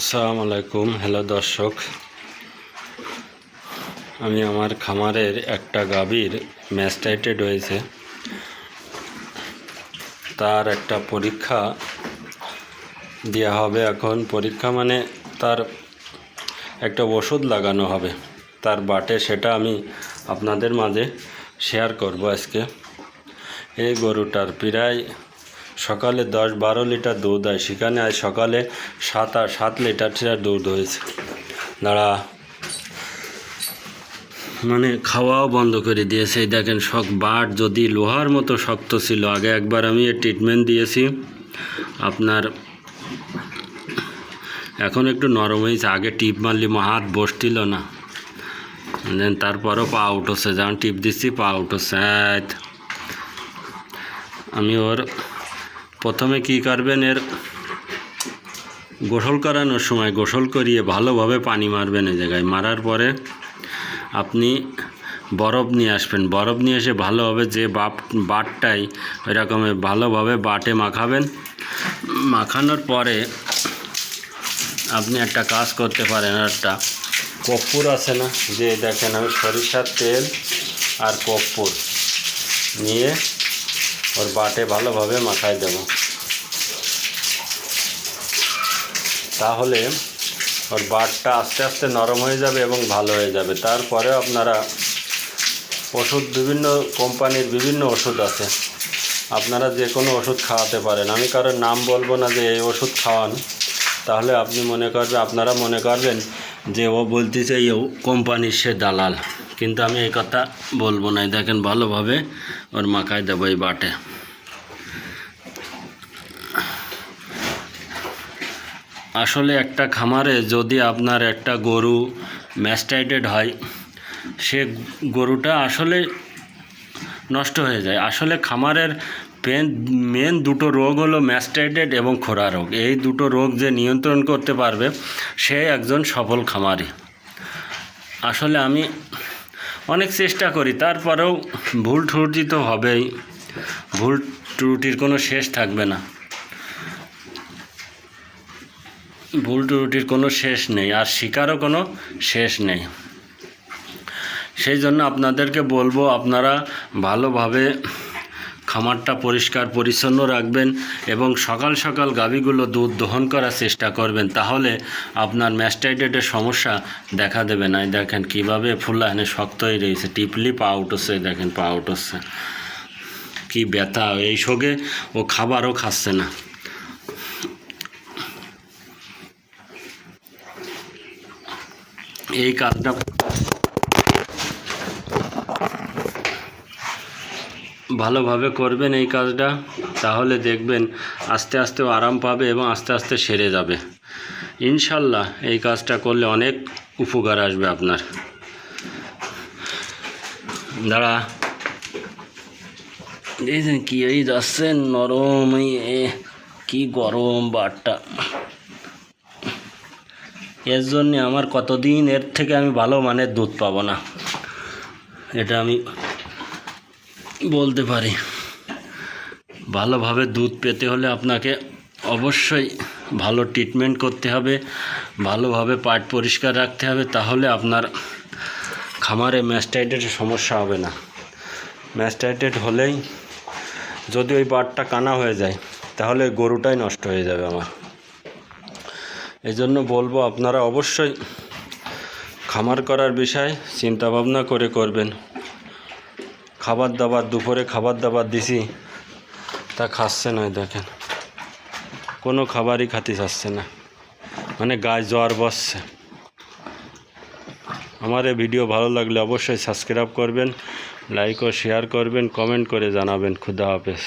আসসালামু আলাইকুম। হ্যালো দর্শক, আমি আমার খামারের একটা গাভীর ম্যাস্টাইটেড হয়েছে। তার একটা পরীক্ষা দেওয়া হবে এখন। পরীক্ষা মানে তার একটা ওষুধ লাগানো হবে। তার বাটে সেটা আমি আপনাদের মাঝে শেয়ার করব আজকে। এই গরুটার প্রায় সকালে দশ বারো লিটার দুধ হয়। সেখানে আজ সকালে সাত আর সাত লিটার টিটার দুধ হয়েছে। দাঁড়া। মানে খাওয়াও বন্ধ করে দিয়েছে। দেখেন শক বাট যদি লোহার মতো শক্ত ছিল, আগে একবার আমি এর ট্রিটমেন্ট দিয়েছি। আপনার এখন একটু নরম হয়েছে। আগে টিপ মারলি হাত বসছিল না। দেন তারপরও পা উঠছে। যখন টিপ দিচ্ছি, পা উঠছে। আমি ওর প্রথমে কি করবেন এর গোসল করানোর সময় গোসল করিয়ে ভালোভাবে পানি মারবেন এই জায়গায়। মারার পরে আপনি বরফ নিয়ে আসবেন। বরফ নিয়ে এসে ভালোভাবে যে বাপ, বাটটাই ওই রকমের ভালোভাবে বাটে মাখাবেন। মাখানোর পরে আপনি একটা কাজ করতে পারেন, একটা কর্পূর আছে না? যে দেখেন আমি সরিষার তেল আর কর্পূর নিয়ে ওর বাটে ভালোভাবে মাখায় দেব। তাহলে ওর বাটটা আস্তে আস্তে নরম হয়ে যাবে এবং ভালো হয়ে যাবে। তারপরে আপনারা ওষুধ, বিভিন্ন কোম্পানির বিভিন্ন ওষুধ আছে। আপনারা যে কোনো ওষুধ খাওয়াতে পারেন। আমি কারোর নাম বলব না যে এই ওষুধ খাওয়ান। তাহলে আপনি মনে করবেন আপনারা মনে করবেন যে ও বলতেছে, এই কোম্পানির সে দালাল। কিন্তু আমি এই কথা বলব না। দেখেন, ভালোভাবে ওর মাখায় দেবো এই বাটে। আসলে একটা খামারে যদি আপনার একটা গরু ম্যাস্টাইটেড হয়, সে গরুটা আসলে নষ্ট হয়ে যায়। আসলে খামারের পেন মেন দুটো রোগ হলো ম্যাস্টাইটেড এবং খোরা রোগ। এই দুটো রোগ যে নিয়ন্ত্রণ করতে পারবে, সে একজন সফল খামারি। আসলে আমি অনেক চেষ্টা করি, তারপরেও ভুল ত্রুটি তো হবেই, ভুল ত্রুটির কোনো শেষ থাকবে না। ভুল ত্রুটির কোনো শেষ নেই, আর শিকারও কোনো শেষ নেই। সেই জন্য আপনাদেরকে বলব, আপনারা ভালোভাবে খামারটা পরিষ্কার, পরিচ্ছন্ন রাখবেন এবং সকাল সকাল গাভীগুলো দুধ দহন করার চেষ্টা করবেন। তাহলে আপনার ম্যাস্টাইটেডের সমস্যা দেখা দেবে না। দেখেন কীভাবে ফুলা এনে শক্ত হয়ে রয়েছে। টিপলি পা উঠছে দেখেন পা উঠছে কি ব্যথা, এই সঙ্গে ও খাবারও খাচ্ছে না। এই কাজটা ভালোভাবে করবেন এই কাজটা তাহলে দেখবেন আস্তে আস্তে আরাম পাবে এবং আস্তে আস্তে সেরে যাবে। ইনশাল্লাহ এই কাজটা করলে অনেক উপকার আসবে আপনার। দাঁড়া। দেখছেন কি এই যাচ্ছে নরম এ, কি গরম বাটটা এর জন্যে আমার কতদিন এর থেকে আমি ভালো মানের দুধ পাবো না। এটা আমি বলতে পারি। ভালোভাবে দুধ পেতে হলে আপনাকে অবশ্যই ভালো ট্রিটমেন্ট করতে হবে, ভালোভাবে পাট পরিষ্কার রাখতে হবে, তাহলে আপনার খামারে ম্যাস্টাইটের সমস্যা হবে না। ম্যাস্টাইটেড হলেই যদি ওই পাটটা কানা হয়ে যায়, তাহলে গরুটাই নষ্ট হয়ে যাবে আমার। এই জন্য বলব আপনারা অবশ্যই খামার করার বিষয় চিন্তা ভাবনা করে করবেন। খাবার দাবার দুপুরে খাবার দাবার দিছি, তা খাচ্ছে না, দেখেন। কোনো খাবারই খাতে চাচ্ছে না। মানে গায়ে জ্বর বসছে। আমার এই ভিডিও ভালো লাগলে অবশ্যই সাবস্ক্রাইব করবেন লাইক ও শেয়ার করবেন কমেন্ট করে জানাবেন। খুদা হাফেজ।